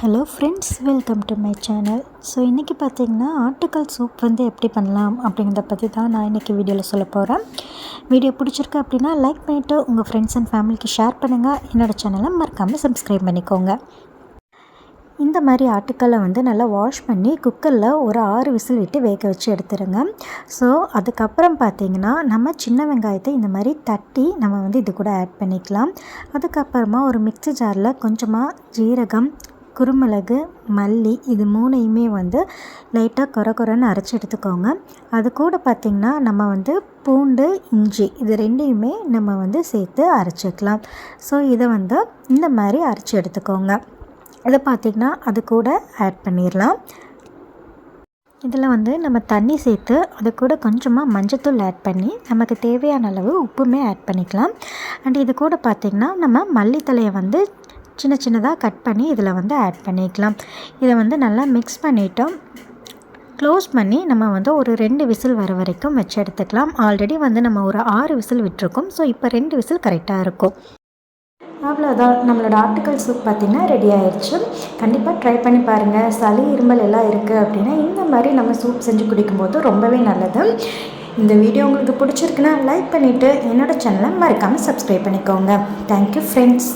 Hello friends welcome to my channel so இன்றைக்கி பார்த்தீங்கன்னா ஆட்டுக்கால் சூப் வந்து எப்படி பண்ணலாம் அப்படிங்கிறத பற்றி தான் நான் இன்றைக்கி வீடியோவில் சொல்ல போகிறேன் வீடியோ பிடிச்சிருக்கு அப்படின்னா லைக் பண்ணிவிட்டு உங்கள் ஃப்ரெண்ட்ஸ் அண்ட் ஃபேமிலிக்கு ஷேர் பண்ணுங்கள் என்னோடய சேனலை மறக்காமல் சப்ஸ்கிரைப் பண்ணிக்கோங்க. இந்த மாதிரி ஆட்டுக்கல்லை வந்து நல்லா வாஷ் பண்ணி குக்கரில் ஒரு ஆறு விசில் விட்டு வேக வச்சு எடுத்துருங்க. ஸோ அதுக்கப்புறம் பார்த்தீங்கன்னா நம்ம சின்ன வெங்காயத்தை இந்த மாதிரி தட்டி நம்ம வந்து இது கூட ஆட் பண்ணிக்கலாம். அதுக்கப்புறமா ஒரு மிக்ஸி ஜாரில் கொஞ்சமாக ஜீரகம் குருமிளகு மல்லி இது மூணையுமே வந்து லைட்டாக கொர கொரன்னு அரைச்சி எடுத்துக்கோங்க. அது கூட பார்த்திங்கன்னா நம்ம வந்து பூண்டு இஞ்சி இது ரெண்டையுமே நம்ம வந்து சேர்த்து அரைச்சிக்கலாம். ஸோ இதை வந்து இந்த மாதிரி அரைச்சி எடுத்துக்கோங்க. இதை பார்த்திங்கன்னா அது கூட ஆட் பண்ணிடலாம். இதில் வந்து நம்ம தண்ணி சேர்த்து அது கூட கொஞ்சமாக மஞ்சத்தூள் ஆட் பண்ணி நமக்கு தேவையான அளவு உப்புமே ஆட் பண்ணிக்கலாம். அண்ட் இது கூட பார்த்திங்கன்னா நம்ம மல்லித்தலையை வந்து சின்ன சின்னதாக கட் பண்ணி இதில் வந்து ஆட் பண்ணிக்கலாம். இதை வந்து நல்லா மிக்ஸ் பண்ணிவிட்டோம் க்ளோஸ் பண்ணி நம்ம வந்து ஒரு ரெண்டு விசில் வர வரைக்கும் வச்சு எடுத்துக்கலாம். ஆல்ரெடி வந்து நம்ம ஒரு ஆறு விசில் விட்டுருக்கோம். ஸோ இப்போ ரெண்டு விசில் கரெக்டாக இருக்கும். அவ்வளோதான் நம்மளோட ஆர்டிக்கல் சூப் பார்த்திங்கன்னா ரெடி ஆயிடுச்சு கண்டிப்பாக ட்ரை பண்ணி பாருங்கள் சளி இருமல் எல்லாம் இருக்குது அப்படின்னா இந்த மாதிரி நம்ம சூப் செஞ்சு குடிக்கும்போது ரொம்பவே நல்லது. இந்த வீடியோ உங்களுக்கு பிடிச்சிருக்குன்னா லைக் பண்ணிவிட்டு என்னோடய சேனலை மறக்காமல் சப்ஸ்கிரைப் பண்ணிக்கோங்க. Thank you friends